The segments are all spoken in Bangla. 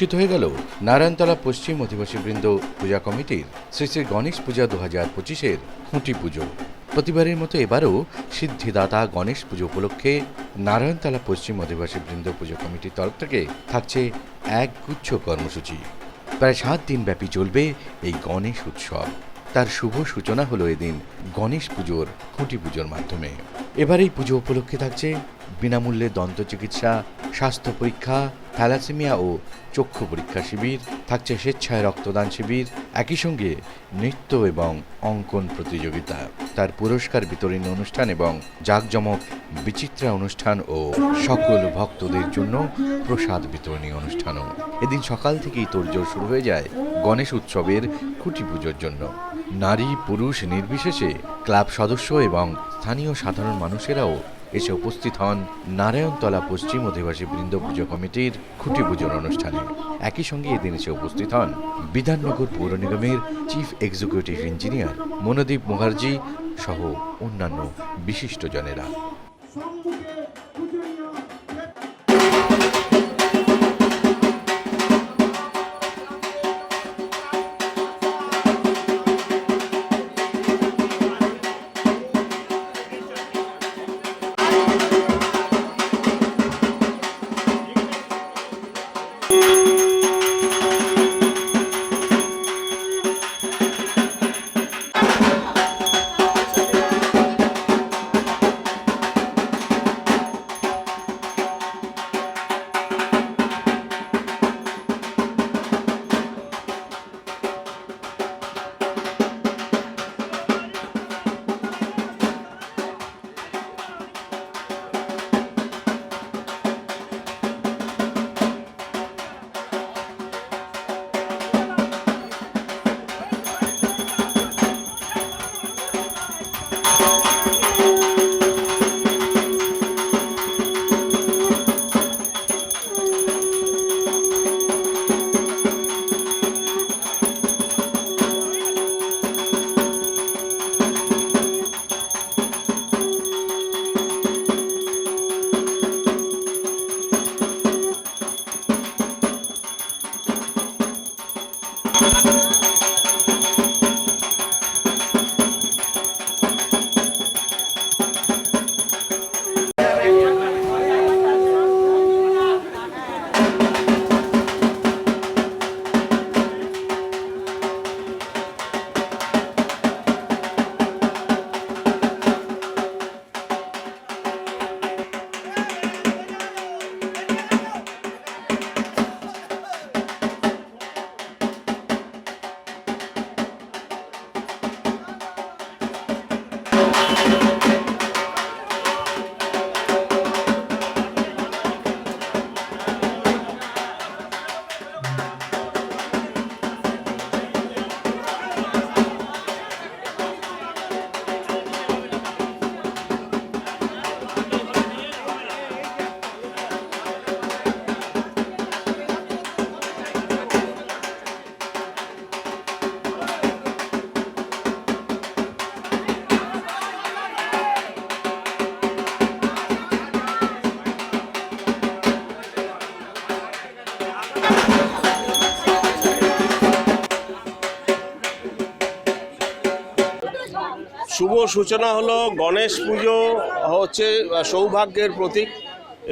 অনুষ্ঠিত হয়ে গেল নারায়ণতলা পশ্চিম অধিবাসীবৃন্দ পূজা কমিটির শ্রী শ্রী গণেশ পূজা দু হাজার পঁচিশের খুঁটি পুজো। প্রতিবারের মতো এবারও সিদ্ধিদাতা গণেশ পুজো উপলক্ষে নারায়ণতলা পশ্চিম অধিবাসীবৃন্দ পুজো কমিটির তরফ থেকে থাকছে এক গুচ্ছ কর্মসূচি। প্রায় সাত দিনব্যাপী চলবে এই গণেশ উৎসব। তার শুভ সূচনা হলো এদিন গণেশ পুজোর খুঁটি পুজোর মাধ্যমে। এবার এই পুজো উপলক্ষে থাকছে বিনামূল্যে দন্ত চিকিৎসা, স্বাস্থ্য পরীক্ষা, থ্যালাসেমিয়া ও চক্ষু পরীক্ষা শিবির, থাকছে স্বেচ্ছায় রক্তদান শিবির, একই সঙ্গে নৃত্য এবং অঙ্কন প্রতিযোগিতা। তার পুরস্কার বিতরণী অনুষ্ঠান এবং জাঁকজমক বিচিত্রা অনুষ্ঠান ও সকল ভক্তদের জন্য প্রসাদ বিতরণী অনুষ্ঠানও। এদিন সকাল থেকেই তোড়জোড় শুরু হয়ে যায় গণেশ উৎসবের খুঁটি পুজোর জন্য। নারী, পুরুষ নির্বিশেষে ক্লাব সদস্য এবং স্থানীয় সাধারণ মানুষেরাও এসে উপস্থিত হন নারায়ণতলা পশ্চিম অধিবাসী বৃন্দ পুজো কমিটির খুঁটি পুজোর অনুষ্ঠানে। একই সঙ্গে এদিন এসে উপস্থিত হন বিধাননগর পৌর নিগমের chief executive engineer Monodip Mukherjee সহ অন্যান্য বিশিষ্টজনেরা। সূচনা হলো গণেশ পুজো হচ্ছে সৌভাগ্যের প্রতীক।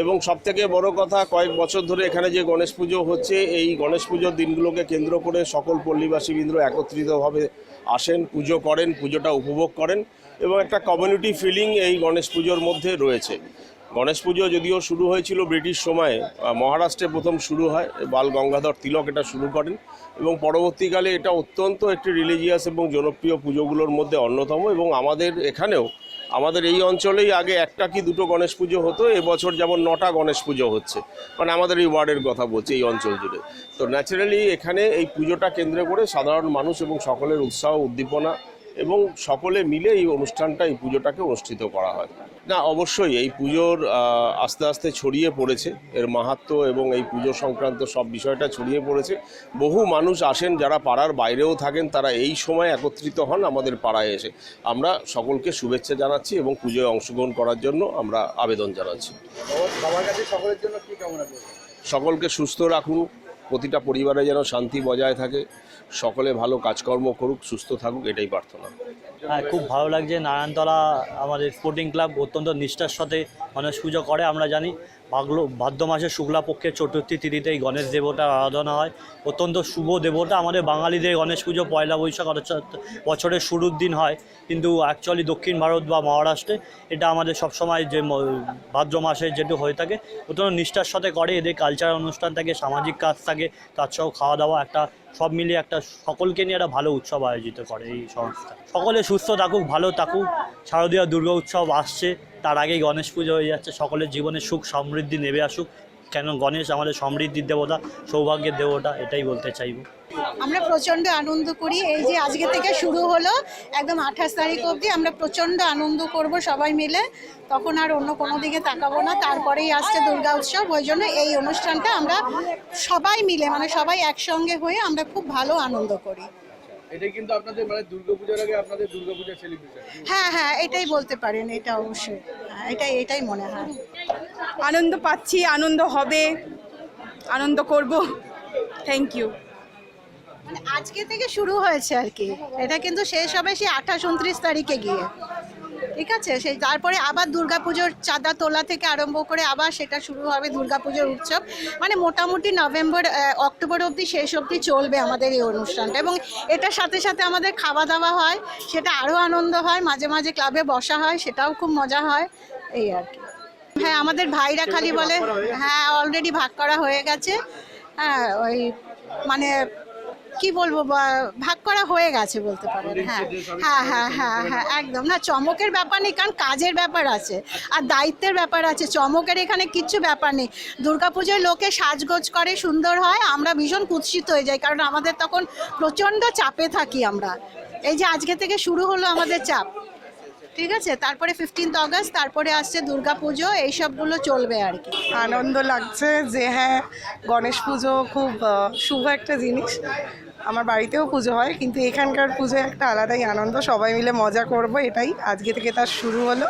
এবং সবথেকে বড় কথা, কয়েক বছর ধরে এখানে যে গণেশ পুজো হচ্ছে, এই গণেশ পুজোর দিনগুলোকে কেন্দ্র করে সকল পল্লীবাসীবৃন্দ একত্রিতভাবে আসেন, পুজো করেন, পুজোটা উপভোগ করেন। এবং একটা কমিউনিটি ফিলিং এই গণেশ পুজোর মধ্যে রয়েছে। গণেশ পুজো যদিও শুরু হয়েছিল ব্রিটিশ সময়ে মহারাষ্ট্রে প্রথম শুরু হয়, বাল গঙ্গাধর তিলক এটা শুরু করেন, এবং পরবর্তীকালে এটা অত্যন্ত একটি রিলিজিয়াস এবং জনপ্রিয় পুজোগুলোর মধ্যে অন্যতম, এবং আমাদের এখানেও, আমাদের এই অঞ্চলেই আগে একটা কি দুটো গণেশ পুজো হতো, এবছর যেমন নটা গণেশ পুজো হচ্ছে মানে আমাদের এই ওয়ার্ডের কথা বলছি এই অঞ্চল জুড়ে। তো ন্যাচারালি এখানে এই পুজোটা কেন্দ্র করে সাধারণ মানুষ এবং সকলের উৎসাহ, উদ্দীপনা এবং সকলে মিলে এই অনুষ্ঠানটা এই পুজোটাকে অনুষ্ঠিত করা হয়। না অবশ্যই এই পুজোর আস্তে আস্তে ছড়িয়ে পড়েছে। এর মাহাত্ম্য এবং এই পুজো সংক্রান্ত সব বিষয়টা ছড়িয়ে পড়েছে। বহু মানুষ আসেন যারা পাড়ার বাইরেও থাকেন তারা এই সময় একত্রিত হন আমাদের পাড়ায় এসে। আমরা সকলকে শুভেচ্ছা জানাচ্ছি এবং পুজোয় অংশগ্রহণ করার জন্য আমরা আবেদন জানাচ্ছি। সকলকে সুস্থ রাখুন। প্রতিটা পরিবারে যেন শান্তি বজায় থাকে। সকলে ভালো কাজকর্ম করুক, সুস্থ থাকুক, এটাই প্রার্থনা। হ্যাঁ খুব ভালো লাগছে। নারায়ণতলা আমাদের স্পোর্টিং ক্লাব অত্যন্ত নিষ্ঠার সাথে গণেশ পুজো করে, আমরা জানি ভাগ্য ভাদ্র মাসের শুক্লাপক্ষের চতুর্থী তিথিতে এই গণেশ দেবতার আরাধনা হয়। অত্যন্ত শুভ দেবতা। আমাদের বাঙালিদের গণেশ পুজো, পয়লা বৈশাখ অর্থাৎ বছরের শুরুর দিন হয়। কিন্তু অ্যাকচুয়ালি দক্ষিণ ভারত বা মহারাষ্ট্রে এটা আমাদের সবসময় যে ভাদ্র মাসে যেটা হয়ে থাকে, অত্যন্ত নিষ্ঠার সাথে করে। এদের কালচারাল অনুষ্ঠান থাকে, সামাজিক কাজ থাকে, তার খাওয়া দাওয়া একটা সব মিলিয়ে একটা সকলকে নিয়ে একটা ভালো উৎসব আয়োজিত করে এই সংস্থা। সকলে সুস্থ থাকুক, ভালো থাকুক। শারদীয় দুর্গা উৎসব আসছে। তার আগেই গণেশ পুজো হয়ে যাচ্ছে, সকলের জীবনে সুখ সমৃদ্ধি নেবে আসুক। কেন গণেশ আমাদের সমৃদ্ধির দেবতা, সৌভাগ্যের দেবতা, এটাই বলতে চাইব। আমরা প্রচণ্ড আনন্দ করি, এই যে আজকে থেকে শুরু হলো, একদম আঠাশ তারিখ অবধি আমরা প্রচণ্ড আনন্দ করব সবাই মিলে। তখন আর অন্য কোনো দিকে তাকাবো না, তারপরেই আসছে দুর্গা উৎসব, ওই জন্য এই অনুষ্ঠানটা আমরা সবাই মিলে মানে সবাই একসঙ্গে হয়ে আমরা খুব ভালো আনন্দ করি। এটা কিন্তু আপনাদের মানে দুর্গাপূজার আগে আপনাদের দুর্গাপূজা সেলিব্রেশন হ্যাঁ হ্যাঁ এটাই বলতে পারেন, এটা অবশ্যই। এটাই এটাই মনে হয়। আনন্দ পাচ্ছি, আনন্দ হবে, আনন্দ করব। থ্যাংক ইউ মানে আজকে থেকে শুরু হয়েছে আর কি। এটা কিন্তু শেষ হবে সেই আঠাশ, উনত্রিশ তারিখে গিয়ে। ঠিক আছে, সেই তারপরে আবার দুর্গাপুজোর চাঁদা তোলা থেকে আরম্ভ করে আবার সেটা শুরু হবে দুর্গাপুজোর উৎসব। মানে মোটামুটি নভেম্বর অক্টোবর অবধি শেষ অবধি চলবে আমাদের এই অনুষ্ঠানটা এবং এটার সাথে সাথে আমাদের খাওয়া দাওয়া হয়, সেটা আরও আনন্দ হয়, মাঝে মাঝে ক্লাবে বসা হয়, সেটাও খুব মজা হয়, এই আর কি। হ্যাঁ আমাদের ভাইরা খালি বলে হ্যাঁ অলরেডি ভাগ করা হয়ে গেছে। হ্যাঁ ওই মানে কি বলব বা- ভাগ করা হয়ে গেছে বলতে পারেন। হ্যাঁ হ্যাঁ হ্যাঁ হ্যাঁ হ্যাঁ একদম। না চমকের ব্যাপার নেই কারণ কাজের ব্যাপার আছে আর দায়িত্বের ব্যাপার আছে। চমকের এখানে কিচ্ছু ব্যাপার নেই। দুর্গাপুজোয় লোকে সাজগোজ করে সুন্দর হয় আমরা ভীষণ কুৎসিত হয়ে যাই কারণ আমাদের তখন প্রচণ্ড চাপে থাকি আমরা। এই যে আজকে থেকে শুরু হলো আমাদের চাপ ঠিক আছে? তারপরে ফিফটিন্থ অগস্ট তারপরে আসছে দুর্গা দুর্গাপুজো এইসবগুলো চলবে আর কি। আনন্দ লাগছে যে হ্যাঁ গণেশ পুজো খুব শুভ একটা জিনিস। আমার বাড়িতেও পুজো হয়, কিন্তু এখানকার পুজো একটা আলাদাই আনন্দ, সবাই মিলে মজা করব, এটাই। আজকে থেকে তার শুরু হলো।